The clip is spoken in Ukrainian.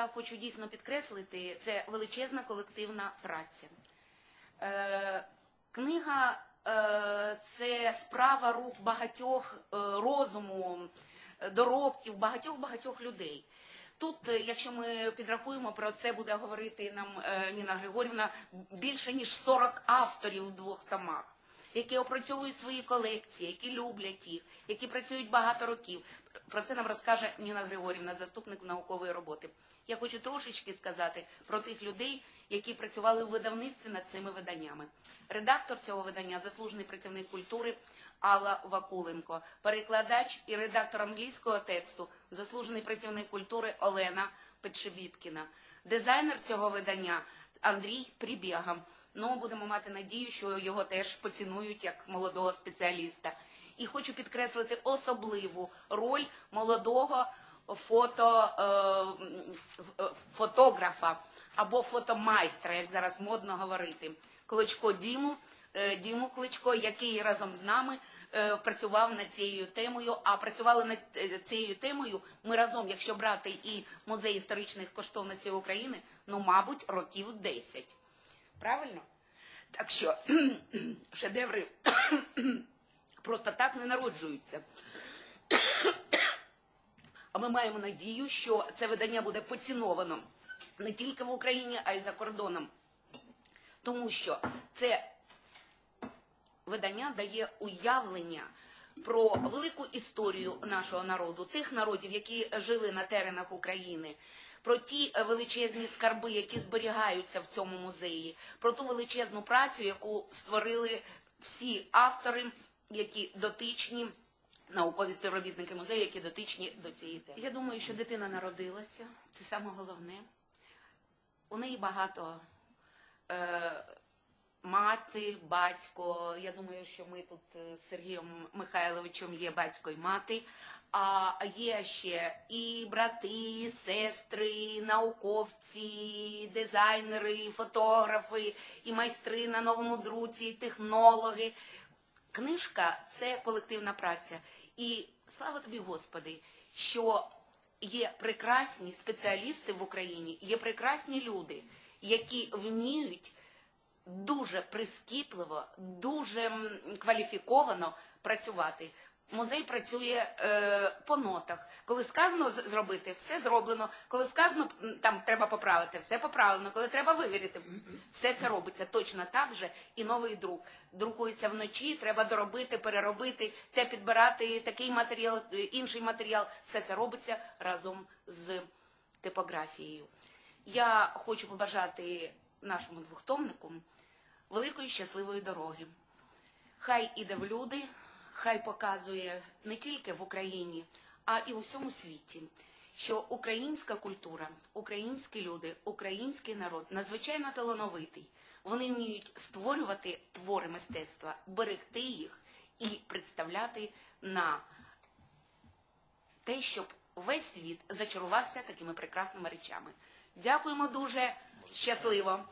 я хочу дійсно підкреслити, це величезна колективна праця. Е, книга е, це справа рук багатьох е, розуму, доробків, багатьох багатьох людей. Тут, якщо ми підрахуємо, про це буде говорити нам Ніна Григорівна, більше ніж 40 авторів в двох томах, які опрацьовують свої колекції, які люблять їх, які працюють багато років. Про це нам розкаже Ніна Григорівна, заступник наукової роботи. Я хочу трошечки сказати про тих людей, які працювали у видавництві над цими виданнями. Редактор цього видання, заслужений працівник культури Алла Вакуленко, перекладач і редактор англійського тексту, заслужений працівник культури Олена Петшебіткіна, дизайнер цього видання Андрій Прибєга. Ну, будемо мати надію, що його теж поцінують як молодого спеціаліста. І хочу підкреслити особливу роль молодого фото, е, е, фотографа або фотомайстра, як зараз модно говорити. Кличко Діму, е, Діму Кличко, який разом з нами працював над цією темою. А працювали над е, цією темою ми разом, якщо брати і музей історичних коштовностей України, ну, мабуть, років 10. Правильно? Так що шедеври просто так не народжуються. А ми маємо надію, що це видання буде поціновано не тільки в Україні, а й за кордоном. Тому що це видання дає уявлення про велику історію нашого народу, тих народів, які жили на теренах України, про ті величезні скарби, які зберігаються в цьому музеї, про ту величезну працю, яку створили всі автори, які дотичні. Наукові співробітники музею, які дотичні до цієї теми. Я думаю, що дитина народилася, це саме головне. У неї багато е, мати, батько. Я думаю, що ми тут е, з Сергієм Михайловичем є батько і мати. А є ще і брати, і сестри, науковці, дизайнери, фотографи, і майстри на новому друці, і технологи. Книжка це колективна праця. І слава тобі, Господи, що є прекрасні спеціалісти в Україні, є прекрасні люди, які вміють дуже прискіпливо, дуже кваліфіковано працювати. Музей працює е, по нотах. Коли сказано зробити, все зроблено. Коли сказано там треба поправити, все поправлено. Коли треба вивірити, все це робиться точно так же. І новий друк друкується вночі. Треба доробити, переробити, те підбирати, такий матеріал, е, інший матеріал. Все це робиться разом з типографією. Я хочу побажати нашому двохтомнику великої щасливої дороги. Хай іде в люди, хай показує не тільки в Україні, а і в усьому світі, що українська культура, українські люди, український народ надзвичайно талановитий. Вони вміють створювати твори мистецтва, берегти їх і представляти на те, щоб весь світ зачарувався такими прекрасними речами. Дякуємо дуже щасливо.